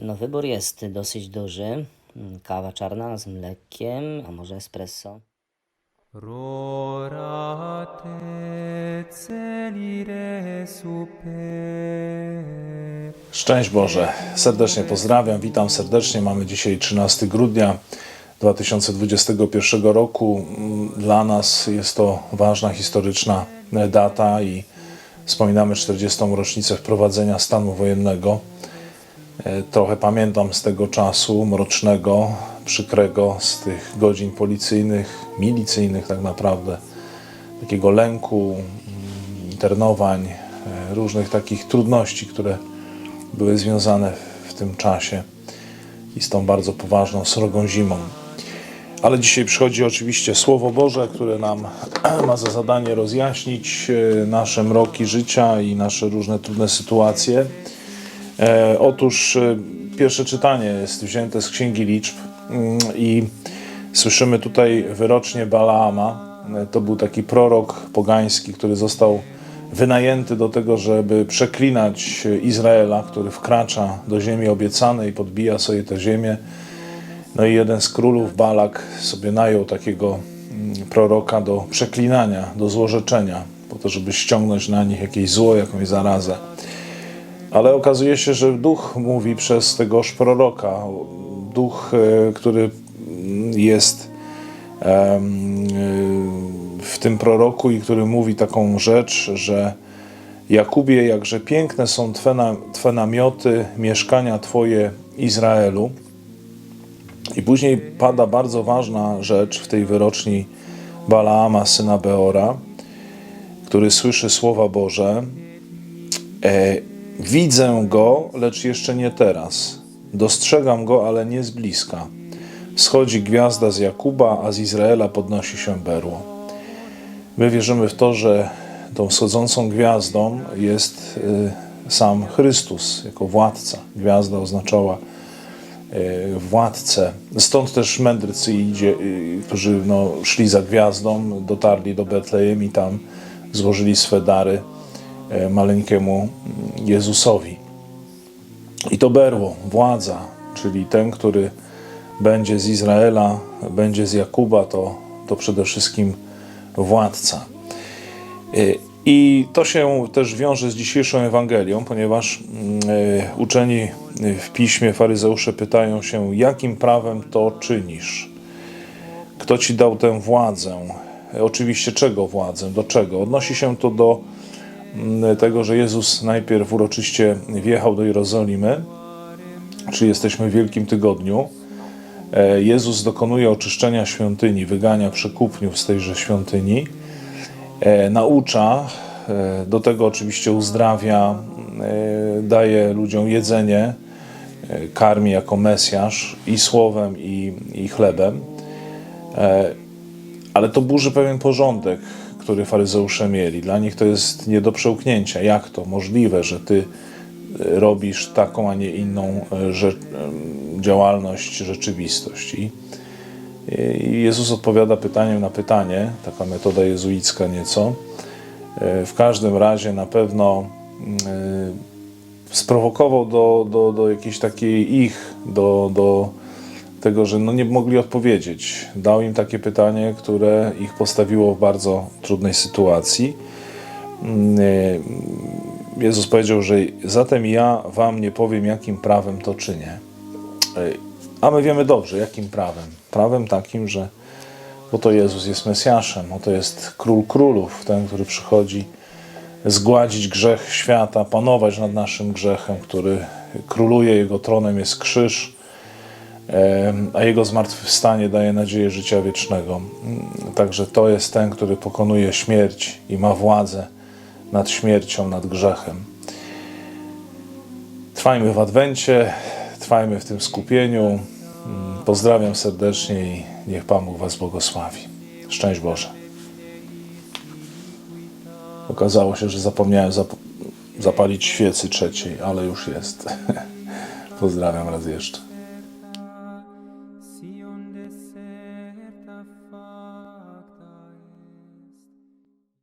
No wybór jest dosyć duży. Mm, Kawa czarna z mlekiem, a może espresso. Rora te celire super. Szczęść Boże. Serdecznie pozdrawiam, witam serdecznie. Mamy dzisiaj 13 grudnia 2021 roku. Mm, Dla nas jest to ważna historyczna data i wspominamy 40. rocznicę wprowadzenia stanu wojennego. E, Trochę pamiętam z tego czasu mrocznego, przykrego, z tych godzin policyjnych, milicyjnych tak naprawdę, takiego lęku, internowań, e, różnych takich trudności, które były związane w tym czasie i z tą bardzo poważną, srogą zimą. Ale dzisiaj przychodzi oczywiście Słowo Boże, które nam ma za zadanie rozjaśnić e, nasze mroki życia i nasze różne trudne sytuacje. E, otóż e, pierwsze czytanie jest wzięte z Księgi Liczb mm, i słyszymy tutaj wyrocznie Balaama. E, To był taki prorok pogański, który został wynajęty do tego, żeby przeklinać Izraela, który wkracza do ziemi obiecanej, podbija sobie tę ziemię. No i jeden z królów, Balak, sobie najął takiego mm, proroka do przeklinania, do złorzeczenia, po to, żeby ściągnąć na nich jakieś zło, jakąś zarazę. Ale okazuje się, że duch mówi przez tegoż proroka. Duch, e, który jest e, w tym proroku i który mówi taką rzecz, że Jakubie, jakże piękne są Twe, na, twe namioty, mieszkania Twoje Izraelu. I później pada bardzo ważna rzecz w tej wyroczni Balaama, syna Beora, który słyszy słowa Boże. Widzę go, lecz jeszcze nie teraz. Dostrzegam go, ale nie z bliska. Schodzi gwiazda z Jakuba, a z Izraela podnosi się berło. My wierzymy w to, że tą wschodzącą gwiazdą jest y, sam Chrystus jako władca. Gwiazda oznaczała y, władcę. Stąd też mędrcy, y, którzy no, szli za gwiazdą, dotarli do Betlejem i tam złożyli swe dary maleńkiemu Jezusowi. I to berło, władza, czyli ten, który będzie z Izraela, będzie z Jakuba, to, to przede wszystkim władca. Y, I to się też wiąże z dzisiejszą Ewangelią, ponieważ y, uczeni w piśmie faryzeusze pytają się, jakim prawem to czynisz? Kto ci dał tę władzę? Oczywiście czego władzę? Do czego? Odnosi się to do tego, że Jezus najpierw uroczyście wjechał do Jerozolimy, czyli jesteśmy w Wielkim Tygodniu. E, Jezus dokonuje oczyszczenia świątyni, wygania przekupniów z tejże świątyni, e, naucza, e, do tego oczywiście uzdrawia, daje ludziom jedzenie, karmi jako Mesjasz i słowem, i, i chlebem. Ale to burzy pewien porządek, który faryzeusze mieli. Dla nich to jest nie do przełknięcia. Jak to możliwe, że ty e, robisz taką, a nie inną e, rzecz, em, działalność, rzeczywistość? I, Jezus odpowiada pytaniem na pytanie, taka metoda jezuicka nieco. E, W każdym razie na pewno mm, e, sprowokował do, do, do jakiejś takiej ich, do, do tego, że no nie mogli odpowiedzieć. Dał im takie pytanie, które ich postawiło w bardzo trudnej sytuacji. Mm, e, Jezus powiedział, że zatem ja wam nie powiem, jakim prawem to czynię. E, A my wiemy dobrze, jakim prawem. Prawem takim, że oto Jezus jest Mesjaszem, oto jest Król Królów, ten, który przychodzi zgładzić grzech świata, panować nad naszym grzechem, który króluje, jego tronem jest krzyż, a jego zmartwychwstanie daje nadzieję życia wiecznego. Mm, Także to jest ten, który pokonuje śmierć i ma władzę nad śmiercią, nad grzechem. Trwajmy w Adwencie, trwajmy w tym skupieniu. Mm, Pozdrawiam serdecznie i niech Pan Bóg Was błogosławi. Szczęść Boże. Okazało się, że zapomniałem zap- zapalić świecy trzeciej, ale już jest. Pozdrawiam raz jeszcze.